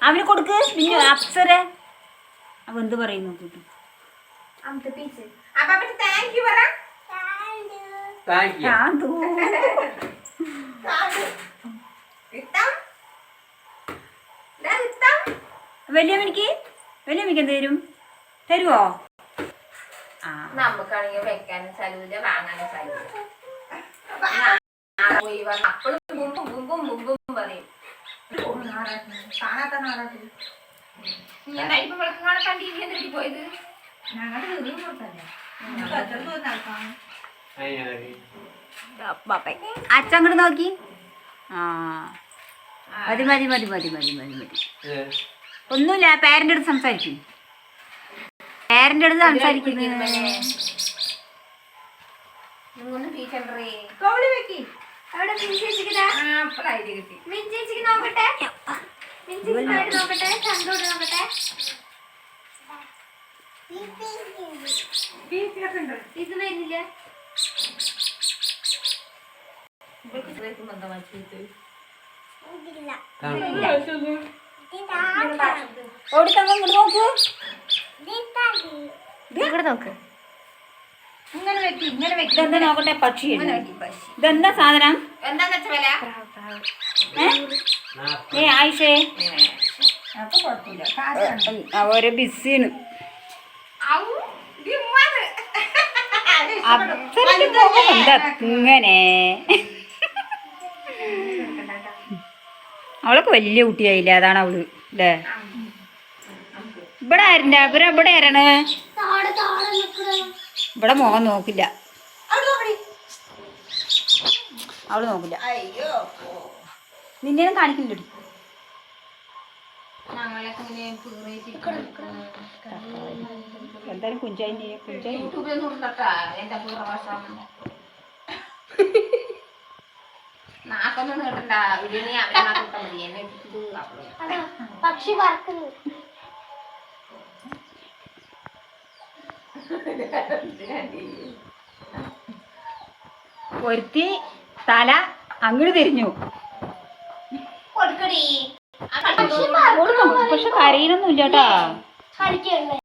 അവന് കൊടുക്ക് പിന്നെ അപ്സര അവ എന്ത് പറയും നോക്കിട്ട് വലിയമ്മനിക്ക് വലിയമ്മക്ക് എന്ത് തരും തരുവോ ആ നമുക്കാണെങ്കിൽ വെക്കാനും സ്ഥലമില്ല വാങ്ങാനും സ്ഥലമില്ല അപ്പോഴും മുമ്പും മുമ്പും മുമ്പും പറയും കാണാത്ത നാറാട്ടിൽ ഞാൻ കഴിപ്പം വിളക്കാണ് കണ്ടി എന്തിട്ട് പോയത്? അച്ഛൻ അങ്ങോട്ട് നോക്കി. ആ. മതി മതി മതി മതി മതി മതി മതി. ഒന്നുമില്ല പേരന്റെ അടുത്ത് സംസാരിക്കും. പേരന്റെ അടുത്ത് സംസാരിക്കുന്നത് ടീച്ചർ അവിടെ കിട്ടി. നോക്കട്ടെ? നോക്കട്ടെ? ചന്തോട് നോക്കട്ടെ? ഇത് വരുന്നില്ല. ഇങ്ങോട്ട് നോക്കൂ. ഇവിടെ നോക്ക്. ഇങ്ങനെ വെക്കി ഇങ്ങനെ വെക്കി ഇതെന്താ നോക്കട്ടെ പക്ഷി ഇങ്ങനെ വെക്കി പശി ഇതെന്താ സാധനം? എന്താന്ന് ഏ? ആയിഷേ. അവരെ ബിസിയാണ്. ഇങ്ങനെ? അവളൊക്കെ വലിയ കുട്ടിയായില്ലേ? അതാണ് അവൾ അല്ലേ ഇവിടെ ആരുടെ അവരെവിടെ ഇവിടെ ആരാണ്? ഇവിടെ മുഖം നോക്കില്ല. അവൾ നോക്കില്ല. അയ്യോ. നിന്നെ കാണിക്കില്ലടി. എന്തായാലും കുഞ്ചായി കുഞ്ചായി പക്ഷി നോക്കട്ടാ എന്റെ പൂർവശം നാക്കൊന്നും കേട്ടണ്ട ഇതിനെ അവരെ നാക്കിട്ടാ മതി എന്നെ ഇത് അപ്പഴേ. പക്ഷി പറക്കുന്നു ഒരുത്തി തല അങ്ങോട്ട് തിരിഞ്ഞു. കൊടുക്കടി. പക്ഷി കരയിലൊന്നും ഇല്ലാട്ടാ കളിക്കല്ലേ